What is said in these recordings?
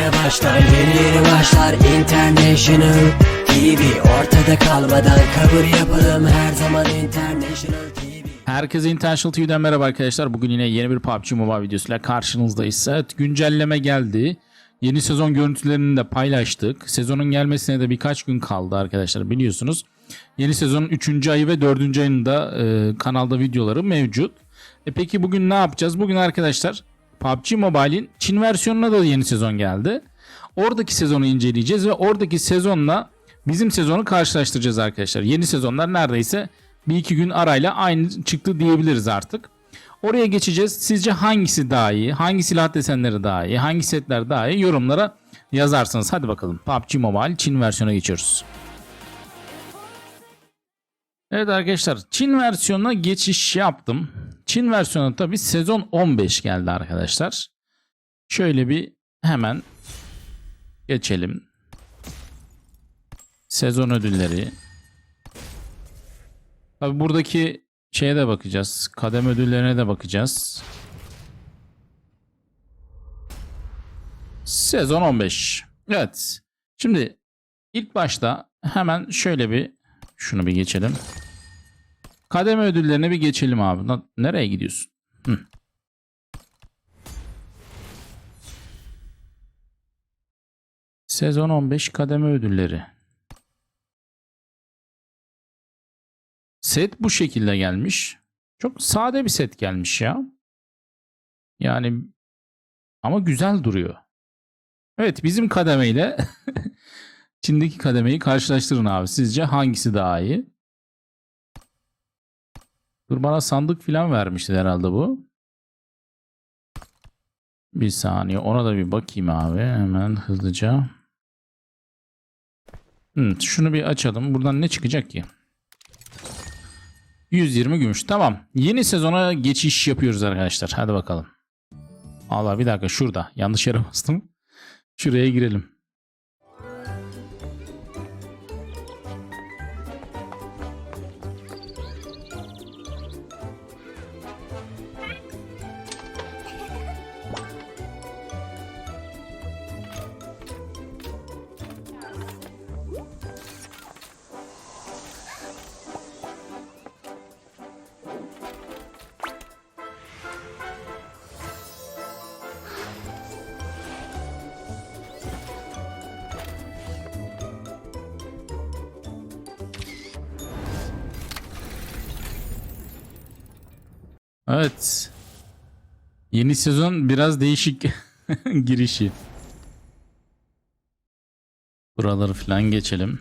yeni başlar Yeni yeni başlar International TV Ortada kalmadan kabul yapalım Her zaman International TV Herkese International TV'den merhaba arkadaşlar. Bugün yine yeni bir PUBG Mobile videosuyla karşınızdayız. Evet güncelleme geldi. Yeni sezon görüntülerini de paylaştık. Sezonun gelmesine de birkaç gün kaldı arkadaşlar biliyorsunuz. Yeni sezonun 3. ayı ve 4. ayında e, kanalda videoları mevcut. E peki bugün ne yapacağız? Bugün arkadaşlar PUBG Mobile'in Çin versiyonuna da yeni sezon geldi. Oradaki sezonu inceleyeceğiz ve oradaki sezonla bizim sezonu karşılaştıracağız arkadaşlar. Yeni sezonlar neredeyse bir iki gün arayla aynı çıktı diyebiliriz artık. Oraya geçeceğiz. Sizce hangisi daha iyi? Hangi silah desenleri daha iyi? Hangi setler daha iyi? Yorumlara yazarsınız. Hadi bakalım. PUBG Mobile Çin versiyona geçiyoruz. Evet arkadaşlar Çin versiyonuna geçiş yaptım. Çin versiyonu tabi sezon 15 geldi arkadaşlar. Şöyle bir hemen geçelim. Sezon ödülleri. Tabi buradaki şeye de bakacağız. Kadem ödüllerine de bakacağız. Sezon 15. Evet. Şimdi ilk başta hemen şöyle bir şunu bir geçelim. Kademe ödüllerine bir geçelim abi. Nereye gidiyorsun? Hı. Sezon 15 kademe ödülleri. Set bu şekilde gelmiş. Çok sade bir set gelmiş ya. Yani ama güzel duruyor. Evet bizim kademeyle Çin'deki kademeyi karşılaştırın abi. Sizce hangisi daha iyi? Dur bana sandık filan vermişti herhalde bu. Bir saniye ona da bir bakayım abi hemen hızlıca. Hı, şunu bir açalım. Buradan ne çıkacak ki? 120 gümüş. Tamam. Yeni sezona geçiş yapıyoruz arkadaşlar. Hadi bakalım. Allah bir dakika şurada. Yanlış yere bastım. Şuraya girelim. Evet. Yeni sezon biraz değişik girişi. Buraları falan geçelim.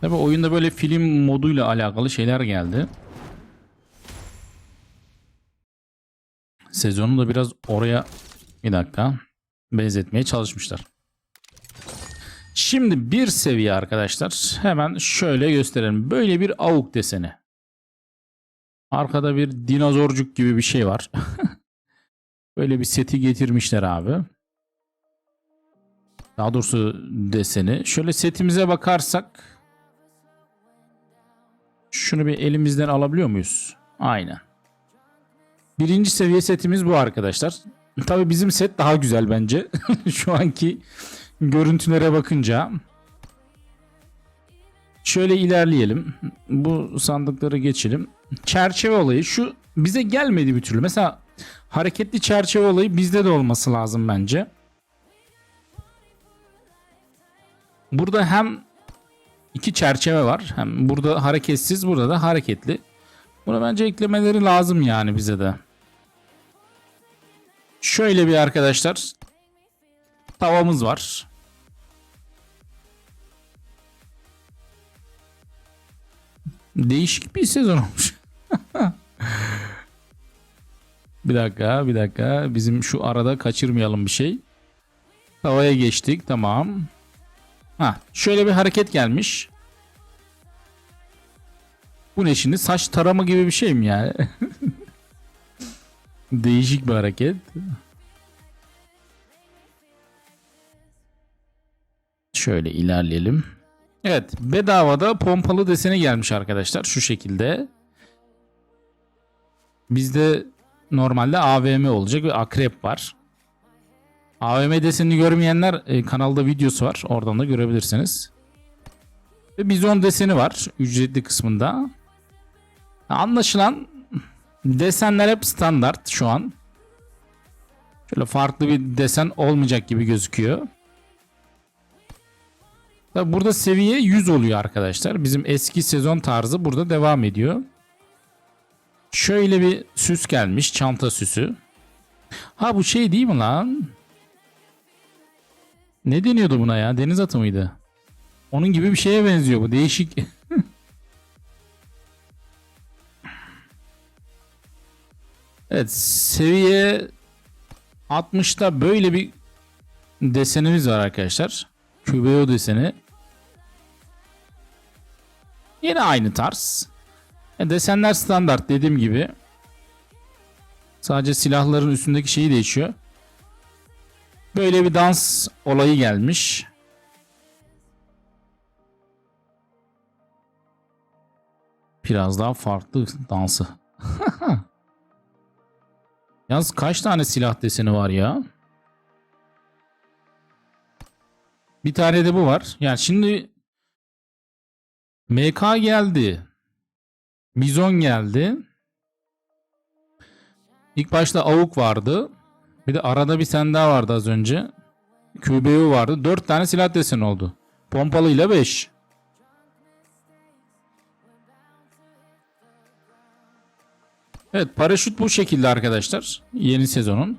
Tabi oyunda böyle film moduyla alakalı şeyler geldi. Sezonu da biraz oraya bir dakika benzetmeye çalışmışlar. Şimdi bir seviye arkadaşlar. Hemen şöyle gösterelim. Böyle bir avuk deseni. Arkada bir dinozorcuk gibi bir şey var. Böyle bir seti getirmişler abi. Daha doğrusu deseni. Şöyle setimize bakarsak şunu bir elimizden alabiliyor muyuz? Aynen. Birinci seviye setimiz bu arkadaşlar. Tabii bizim set daha güzel bence. Şu anki görüntülere bakınca. Şöyle ilerleyelim. Bu sandıkları geçelim. Çerçeve olayı şu bize gelmedi bir türlü. Mesela hareketli çerçeve olayı bizde de olması lazım bence. Burada hem iki çerçeve var. Hem burada hareketsiz, burada da hareketli. Bunu bence eklemeleri lazım yani bize de. Şöyle bir arkadaşlar tavamız var. Değişik bir sezon olmuş. bir dakika, bir dakika. Bizim şu arada kaçırmayalım bir şey. Tavaya geçtik, tamam. Ha, şöyle bir hareket gelmiş. Bu ne şimdi? Saç tarama gibi bir şey mi yani? Değişik bir hareket. Şöyle ilerleyelim. Evet bedavada pompalı deseni gelmiş arkadaşlar şu şekilde. Bizde normalde AVM olacak ve akrep var. AVM desenini görmeyenler e, kanalda videosu var. Oradan da görebilirsiniz. Ve bizon deseni var ücretli kısmında. Anlaşılan desenler hep standart şu an. Şöyle farklı bir desen olmayacak gibi gözüküyor. Burada seviye 100 oluyor arkadaşlar. Bizim eski sezon tarzı burada devam ediyor. Şöyle bir süs gelmiş. Çanta süsü. Ha bu şey değil mi lan? Ne deniyordu buna ya? Deniz atı mıydı? Onun gibi bir şeye benziyor bu. Değişik. evet seviye 60'ta böyle bir desenimiz var arkadaşlar. QBO deseni. Yine aynı tarz. E, desenler standart dediğim gibi. Sadece silahların üstündeki şeyi değişiyor. Böyle bir dans olayı gelmiş. Biraz daha farklı dansı. Yalnız kaç tane silah deseni var ya? Bir tane de bu var. Yani şimdi MK geldi. Bizon geldi. İlk başta Avuk vardı. Bir de arada bir tane daha vardı az önce. QBU vardı. 4 tane silah deseni oldu. Pompalı ile 5. Evet paraşüt bu şekilde arkadaşlar. Yeni sezonun.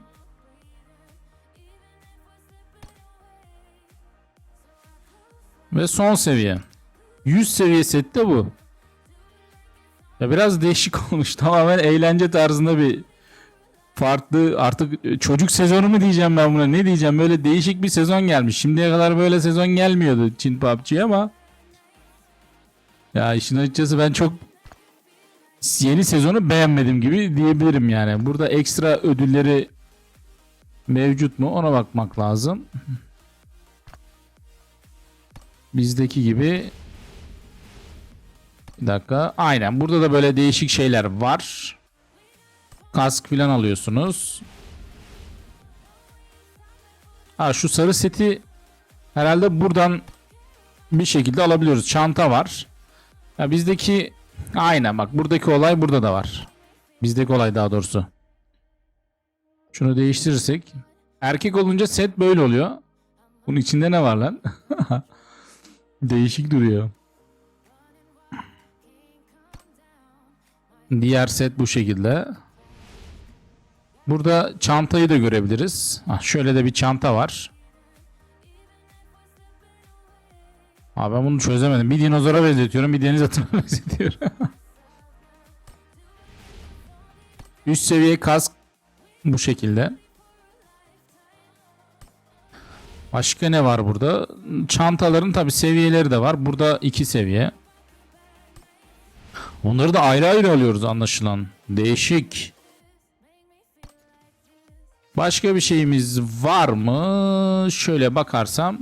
Ve son seviye. 100 seviye set de bu. Ya biraz değişik olmuş. Tamamen eğlence tarzında bir farklı artık çocuk sezonu mu diyeceğim ben buna ne diyeceğim böyle değişik bir sezon gelmiş. Şimdiye kadar böyle sezon gelmiyordu Çin PUBG'ye ama ya işin açıkçası ben çok yeni sezonu beğenmedim gibi diyebilirim yani. Burada ekstra ödülleri mevcut mu ona bakmak lazım. Bizdeki gibi dakika. Aynen burada da böyle değişik şeyler var. Kask falan alıyorsunuz. Ha şu sarı seti herhalde buradan bir şekilde alabiliyoruz. Çanta var. Ya bizdeki aynen bak buradaki olay burada da var. Bizdeki olay daha doğrusu. Şunu değiştirirsek. Erkek olunca set böyle oluyor. Bunun içinde ne var lan? Değişik duruyor. Diğer set bu şekilde. Burada çantayı da görebiliriz. Ah, şöyle de bir çanta var. Abi ben bunu çözemedim. Bir dinozora benzetiyorum, bir deniz atına benzetiyorum. Üst seviye kask bu şekilde. Başka ne var burada? Çantaların tabi seviyeleri de var. Burada iki seviye. Onları da ayrı ayrı alıyoruz anlaşılan. Değişik. Başka bir şeyimiz var mı? Şöyle bakarsam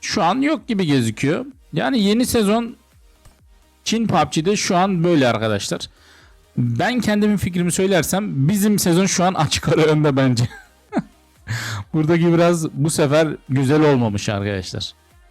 şu an yok gibi gözüküyor. Yani yeni sezon Çin PUBG'de şu an böyle arkadaşlar. Ben kendimin fikrimi söylersem bizim sezon şu an açık ara önde bence. Buradaki biraz bu sefer güzel olmamış arkadaşlar.